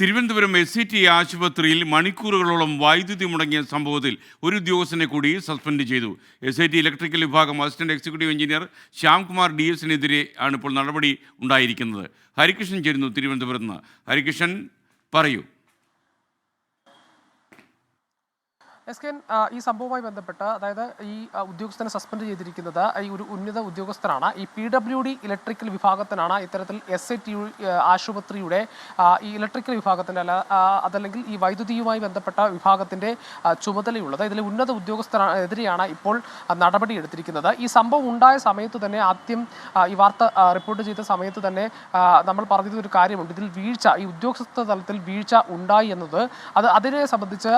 Thiruvananthapuram S C T ആശുപത്രിയിൽ മണിക്കൂറുകളോളം വൈദ്യുതി മുടങ്ങിയ സംഭവത്തിൽ ഒരു ഉദ്യോഗസ്ഥനെ കൂടി സസ്പെൻഡ് ചെയ്തു. എസ് ഐ ടി ഇലക്ട്രിക്കൽ വിഭാഗം assistant executive engineer Shyamkumar D എസിനെതിരെ ആണ് ഇപ്പോൾ നടപടി ഉണ്ടായിരിക്കുന്നത്. ഹരികൃഷ്ണൻ ചേരുന്നു തിരുവനന്തപുരത്ത് നിന്ന്. ഹരികൃഷ്ണൻ പറയൂ. എസ് കെ ഈ സംഭവവുമായി ബന്ധപ്പെട്ട് അതായത് ഈ ഉദ്യോഗസ്ഥനെ സസ്പെൻഡ് ചെയ്തിരിക്കുന്നത് ഈ ഒരു ഉന്നത ഉദ്യോഗസ്ഥനാണ്. ഈ പി ഡബ്ല്യു ഡി ഇലക്ട്രിക്കൽ വിഭാഗത്തിനാണ് ഇത്തരത്തിൽ എസ് ഐ ടി ആശുപത്രിയുടെ ഈ ഇലക്ട്രിക്കൽ വിഭാഗത്തിന്റെ അല്ല അതല്ലെങ്കിൽ ഈ വൈദ്യുതിയുമായി ബന്ധപ്പെട്ട വിഭാഗത്തിന്റെ ചുമതലയുള്ളത്. ഇതിൽ ഉന്നത ഉദ്യോഗസ്ഥനെതിരെയാണ് ഇപ്പോൾ നടപടിയെടുത്തിരിക്കുന്നത് ഈ സംഭവം ഉണ്ടായ സമയത്ത് തന്നെ ആദ്യം ഈ വാർത്ത റിപ്പോർട്ട് ചെയ്ത സമയത്ത് തന്നെ നമ്മൾ പറഞ്ഞത് ഒരു കാര്യമുണ്ട്. ഇതിൽ വീഴ്ച ഈ ഉദ്യോഗസ്ഥ തലത്തിൽ വീഴ്ച ഉണ്ടായി എന്നത് അത് അതിനെ സംബന്ധിച്ച്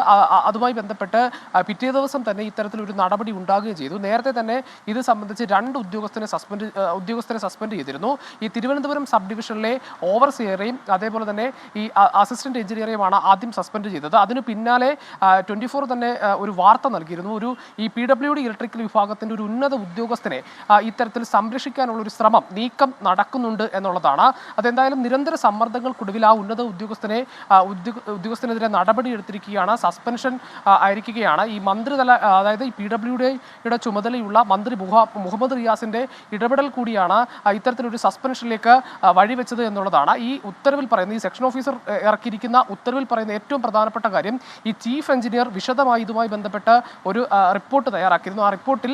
അതുമായി ബന്ധപ്പെട്ട് ആ, പിറ്റേ ദിവസം തന്നെ ഇത്തരത്തിലൊരു നടപടി ഉണ്ടാകുകയും ചെയ്തു. നേരത്തെ തന്നെ ഇത് സംബന്ധിച്ച് രണ്ട് ഉദ്യോഗസ്ഥനെ സസ്പെൻഡ് ഉദ്യോഗസ്ഥരെ സസ്പെൻഡ് ചെയ്തിരുന്നു. ഈ തിരുവനന്തപുരം സബ് ഡിവിഷനിലെ ഓവർസിയറേയും അതേപോലെ തന്നെ ഈ അസിസ്റ്റന്റ് എഞ്ചിനീയറേയുമാണ് ആദ്യം സസ്പെൻഡ് ചെയ്തത്. അതിന് പിന്നാലെ ട്വന്റി ഫോർ തന്നെ ഒരു വാർത്ത നൽകിയിരുന്നു. ഒരു ഈ പി ഡബ്ല്യു ഡി ഇലക്ട്രിക്കൽ വിഭാഗത്തിന്റെ ഒരു ഉന്നത ഉദ്യോഗസ്ഥനെ ഇത്തരത്തിൽ സംരക്ഷിക്കാനുള്ള ഒരു ശ്രമം നീക്കം നടക്കുന്നുണ്ട് എന്നുള്ളതാണ്. അതെന്തായാലും നിരന്തര സമ്മർദ്ദങ്ങൾക്കൊടുവിൽ ആ ഉന്നത ഉദ്യോഗസ്ഥനെ ഉദ്യോഗസ്ഥനെതിരെ നടപടിയെടുത്തിരിക്കുകയാണ്. സസ്പെൻഷൻ ആ, ആയിരിക്കുകയാണ് ഈ മന്ത്രിതല അതായത് ഈ പി ഡബ്ല്യു ഡിയുടെ ചുമതലയുള്ള മന്ത്രി മുഹ- മുഹമ്മദ് റിയാസിന്റെ ഇടപെടൽ കൂടിയാണ് ഇത്തരത്തിലൊരു സസ്പെൻഷനിലേക്ക് വഴിവെച്ചത് എന്നുള്ളതാണ്. ഈ ഉത്തരവിൽ പറയുന്ന ഈ സെക്ഷൻ ഓഫീസർ ഇറക്കിയിരിക്കുന്ന ഉത്തരവിൽ പറയുന്ന ഏറ്റവും പ്രധാനപ്പെട്ട കാര്യം ഈ ചീഫ് എഞ്ചിനീയർ വിശദമായി ഇതുമായി ബന്ധപ്പെട്ട് ഒരു റിപ്പോർട്ട് തയ്യാറാക്കിയിരുന്നു. ആ റിപ്പോർട്ടിൽ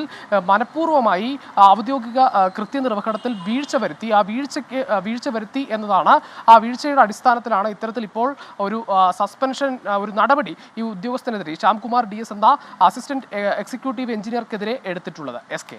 മനഃപൂർവമായി ഔദ്യോഗിക കൃത്യനിർവഹണത്തിൽ വീഴ്ച വരുത്തി ആ വീഴ്ചയ്ക്ക് വീഴ്ച വരുത്തി എന്നതാണ് ആ വീഴ്ചയുടെ അടിസ്ഥാനത്തിലാണ് ഇത്തരത്തിൽ ഇപ്പോൾ ഒരു സസ്പെൻഷൻ ഒരു നടപടി ഈ ഉദ്യോഗസ്ഥനെതിരെ ശ്യാംകുമാർ ഡി എസ് എന്ന അസിസ്റ്റന്റ് എക്സിക്യൂട്ടീവ് എഞ്ചിനീയർക്കെതിരെ എടുത്തിട്ടുള്ളത്. S K